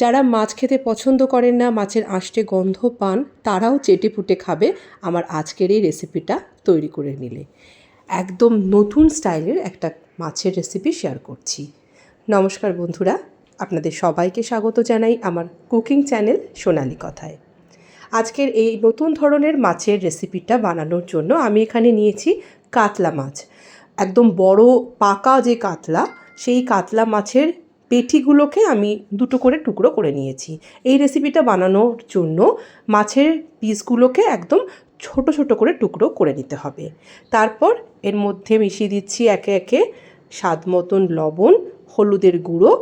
যারা মাছ খেতে পছন্দ করেন না, মাছের আষ্টে গন্ধ পান, তারাও চেটে পুটে খাবে। আমার আজকের এই রেসিপিটা তৈরি করে নিলে। একদম নতুন স্টাইলের একটা মাছের রেসিপি শেয়ার করছি। নমস্কার বন্ধুরা, আপনাদের সবাইকে স্বাগত জানাই আমার কুকিং চ্যানেল সোনালি কথায়। আজকের এই নতুন ধরনের মাছের রেসিপিটা বানানোর জন্য আমি এখানে নিয়েছি কাতলা মাছ। একদম বড় পাকা যে কাতলা, সেই কাতলা মাছের পেটিগুলোকে আমি দুটো করে টুকরো করে নিয়েছি। এই রেসিপিটা বানানোর জন্য মাছের পিসগুলোকে একদম ছোট ছোট করে টুকরো করে নিতে হবে। তারপর এর মধ্যে মিশিয়ে দিচ্ছি একে একে স্বাদ মতন লবণ, হলুদের গুঁড়ো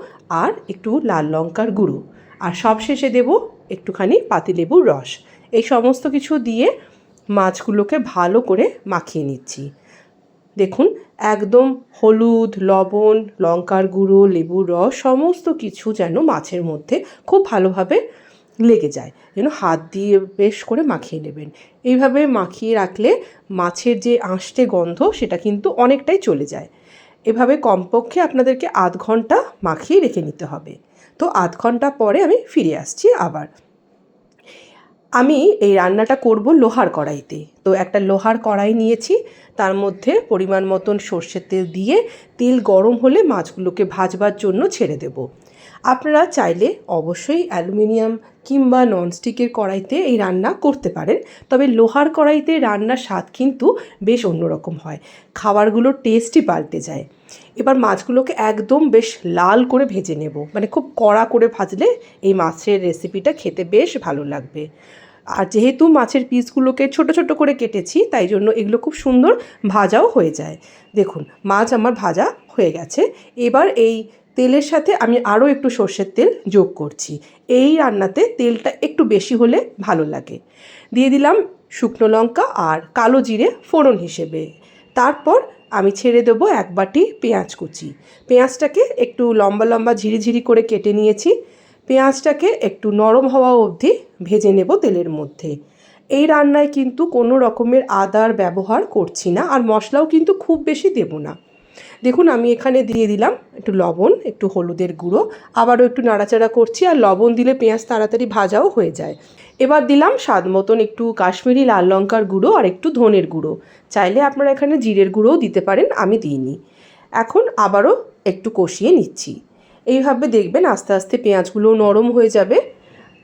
আর একটু লাল লঙ্কার গুঁড়ো। আর সবশেষে দেব একটুখানি পাতিলেবুর রস। এই সমস্ত কিছু দিয়ে মাছগুলোকে ভালো করে মাখিয়ে নিচ্ছি। দেখুন একদম হলুদ, লবণ, লঙ্কার গুঁড়ো, লেবুর রস, সমস্ত কিছু যেন মাছের মধ্যে খুব ভালোভাবে লেগে যায়। যেন হাত দিয়ে বেশ করে মাখিয়ে নেবেন। এইভাবে মাখিয়ে রাখলে মাছের যে আঁশটে গন্ধ, সেটা কিন্তু অনেকটাই চলে যায়। এভাবে কমপক্ষে আপনাদেরকে আধ ঘণ্টা মাখিয়ে রেখে নিতে হবে। তো আধ ঘণ্টা পরে আমি ফিরে আসছি আবার। আমি এই রান্নাটা করব লোহার কড়াইতে। তো একটা লোহার কড়াই নিয়েছি, তার মধ্যে পরিমাণ মতন সর্ষের তেল দিয়ে তেল গরম হলে মাছগুলোকে ভাজবার জন্য ছেড়ে দেব। আপনারা চাইলে অবশ্যই অ্যালুমিনিয়াম কিংবা ননস্টিকের কড়াইতে এই রান্না করতে পারেন, তবে লোহার কড়াইতে রান্নার স্বাদ কিন্তু বেশ অন্যরকম হয়, খাবারগুলোর টেস্টই পাল্টে যায়। এবার মাছগুলোকে একদম বেশ লাল করে ভেজে নেব মানে খুব কড়া করে ভাজলে এই মাছের রেসিপিটা খেতে বেশ ভালো লাগবে। আর যেহেতু মাছের পিসগুলোকে ছোট ছোট করে কেটেছি, তাই জন্য এগুলো খুব সুন্দর ভাজাও হয়ে যায়। দেখুন, মাছ আমার ভাজা হয়ে গেছে। এবার এই তেলের সাথে আমি আরও একটু সর্ষের তেল যোগ করছি। এই রান্নাতে তেলটা একটু বেশি হলে ভালো লাগে। দিয়ে দিলাম শুকনো লঙ্কা আর কালো জিরে ফোড়ন হিসেবে। তারপর আমি ছেড়ে দেবো এক বাটি পেঁয়াজ কুচি। পেঁয়াজটাকে একটু লম্বা লম্বা ঝিরিঝিরি করে কেটে নিয়েছি। পেঁয়াজটাকে একটু নরম হওয়া অবধি ভেজে নেব তেলের মধ্যে। এই রান্নায় কিন্তু কোনো রকমের আদার ব্যবহার করছি না আর মশলাও কিন্তু খুব বেশি দেব না। দেখুন, আমি এখানে দিয়ে দিলাম একটু লবণ, একটু হলুদের গুঁড়ো, আবারও একটু নাড়াচাড়া করছি আর লবণ দিলে পেঁয়াজ তাড়াতাড়ি ভাজাও হয়ে যায়। এবার দিলাম স্বাদ মতন একটু কাশ্মীরি লাল লঙ্কার গুঁড়ো আর একটু ধনের গুঁড়ো। চাইলে আপনারা এখানে জিরের গুঁড়োও দিতে পারেন, আমি দিইনি। এখন আবারও একটু কষিয়ে নিচ্ছি। এইভাবে দেখবেন আস্তে আস্তে পেঁয়াজগুলো নরম হয়ে যাবে।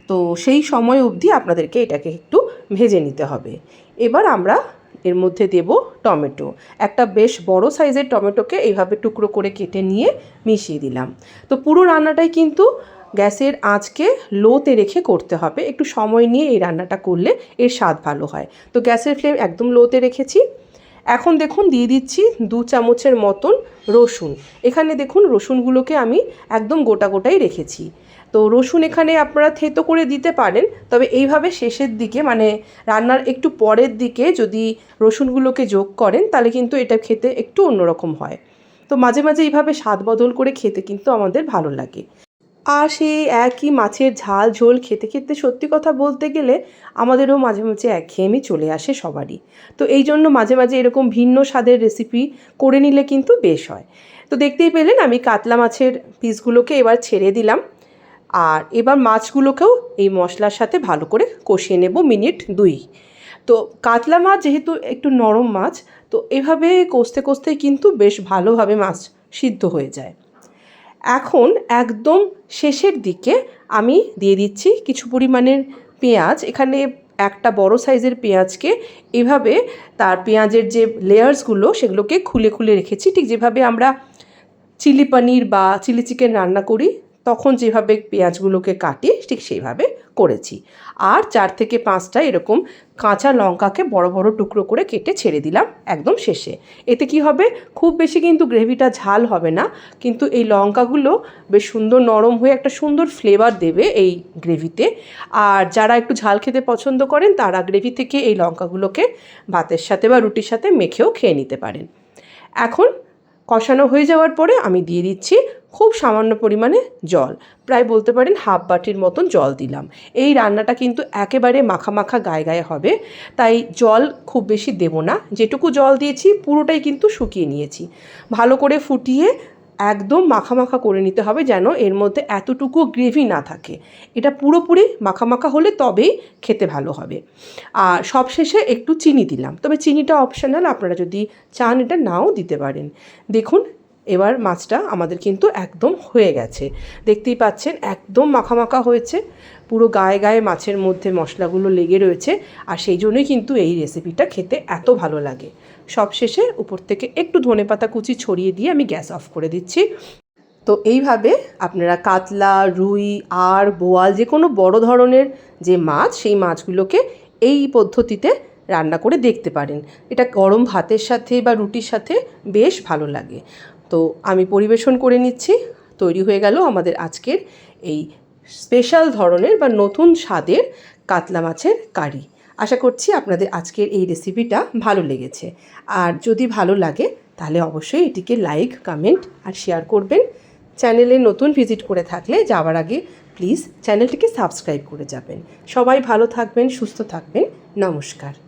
তো সেই সময় অবধি আপনাদেরকে এটাকে একটু ভেজে নিতে হবে। এবার আমরা এর মধ্যে দেব টমেটো। একটা বেশ বড় সাইজের টমেটোকে এইভাবে টুকরো করে কেটে নিয়ে মিশিয়ে দিলাম। তো পুরো রান্নাটাই কিন্তু গ্যাসের আঁচকে লোতে রেখে করতে হবে। একটু সময় নিয়ে এই রান্নাটা করলে এর স্বাদ ভালো হয়। তো গ্যাসের ফ্লেম একদম লোতে রেখেছি। এখন দেখুন দিয়ে দিচ্ছি দু চামচের মতন রসুন। এখানে দেখুন রসুনগুলোকে আমি একদম গোটা গোটাই রেখেছি। তো রসুন এখানে আপনারা থেতো করে দিতে পারেন, তবে এইভাবে শেষের দিকে মানে রান্নার একটু পরের দিকে যদি রসুনগুলোকে যোগ করেন, তাহলে কিন্তু এটা খেতে একটু অন্যরকম হয়। তো মাঝে মাঝে এইভাবে স্বাদ বদল করে খেতে কিন্তু আমাদের ভালো লাগে। আর সেই একই মাছের ঝাল, ঝোল খেতে খেতে সত্যি কথা বলতে গেলে আমাদেরও মাঝে মাঝে একঘেয়েমি চলে আসে সবারই। তো এই জন্য মাঝে মাঝে এরকম ভিন্ন স্বাদের রেসিপি করে নিলে কিন্তু বেশ হয়। তো দেখতেই পেলেন আমি কাতলা মাছের পিসগুলোকে এবার ছেড়ে দিলাম। আর এবার মাছগুলোকেও এই মশলার সাথে ভালো করে কষিয়ে নেব মিনিট দুই। তো কাতলা মাছ যেহেতু একটু নরম মাছ, তো এভাবে কষতে কষতে কিন্তু বেশ ভালোভাবে মাছ সিদ্ধ হয়ে যায়। এখন একদম শেষের দিকে আমি দিয়ে দিচ্ছি কিছু পরিমাণের পেঁয়াজ। এখানে একটা বড় সাইজের পেঁয়াজকে এভাবে তার পেঁয়াজের যে লেয়ার্সগুলো সেগুলোকে খুলে খুলে রেখেছি। ঠিক যেভাবে আমরা চিলি পনির বা চিলি চিকেন রান্না করি, তখন যেভাবে পেঁয়াজগুলোকে কাটি, ঠিক সেইভাবে করেছি। আর চার থেকে পাঁচটা এরকম কাঁচা লঙ্কাকে বড় বড় টুকরো করে কেটে ছেড়ে দিলাম একদম শেষে। এতে কি হবে? খুব বেশি কিন্তু গ্রেভিটা ঝাল হবে না, কিন্তু এই লঙ্কাগুলো বেশ সুন্দর নরম হয়ে একটা সুন্দর ফ্লেভার দেবে এই গ্রেভিতে। আর যারা একটু ঝাল খেতে পছন্দ করেন, তারা গ্রেভি থেকে এই লঙ্কাগুলোকে ভাতের সাথে বা রুটির সাথে মেখেও খেয়ে নিতে পারেন। এখন কষানো হয়ে যাওয়ার পরে আমি দিয়ে দিচ্ছি খুব সামান্য পরিমাণে জল। প্রায় বলতে পারেন হাফ বাটির মতন জল দিলাম। এই রান্নাটা কিন্তু একেবারে মাখা মাখা গায়ে গায়ে হবে, তাই জল খুব বেশি দেব না। যেটুকু জল দিয়েছি পুরোটাই কিন্তু শুকিয়ে নিয়েছি। ভালো করে ফুটিয়ে একদম মাখা মাখা করে নিতে হবে যেন এর মধ্যে এতটুকু গ্রেভি না থাকে। এটা পুরোপুরি মাখা মাখা হলে তবেই খেতে ভালো হবে। আর সবশেষে একটু চিনি দিলাম। তবে চিনিটা অপশনাল আপনারা যদি চান এটা নাও দিতে পারেন। দেখুন এবার মাছটা আমাদের কিন্তু একদম হয়ে গেছে। দেখতেই পাচ্ছেন, একদম মাখা মাখা হয়েছে। পুরো গায়ে গায়ে মাছের মধ্যে মশলাগুলো লেগে রয়েছে আর সেই জন্যই কিন্তু এই রেসিপিটা খেতে এত ভালো লাগে। সবশেষে উপর থেকে একটু ধনেপাতা কুচি ছড়িয়ে দিয়ে আমি গ্যাস অফ করে দিচ্ছি। তো এইভাবে আপনারা কাতলা, রুই আর বোয়াল যে কোনো বড় ধরনের যে মাছ, সেই মাছগুলোকে এই পদ্ধতিতে রান্না করে দেখতে পারেন। এটা গরম ভাতের সাথে বা রুটির সাথে বেশ ভালো লাগে। তো আমি পরিবেশন করে নিচ্ছি। তৈরি হয়ে গেল আমাদের আজকের এই স্পেশাল ধরনের বা নতুন স্বাদের কাতলা মাছের কারি। আশা করছি আপনাদের আজকের এই রেসিপিটা ভালো লেগেছে। আর যদি ভালো লাগে, তাহলে অবশ্যই এটিকে লাইক, কমেন্ট আর শেয়ার করবেন। চ্যানেলে নতুন ভিজিট করে থাকলে যাওয়ার আগে প্লিজ চ্যানেলটিকে সাবস্ক্রাইব করে যাবেন। সবাই ভালো থাকবেন, সুস্থ থাকবেন। নমস্কার।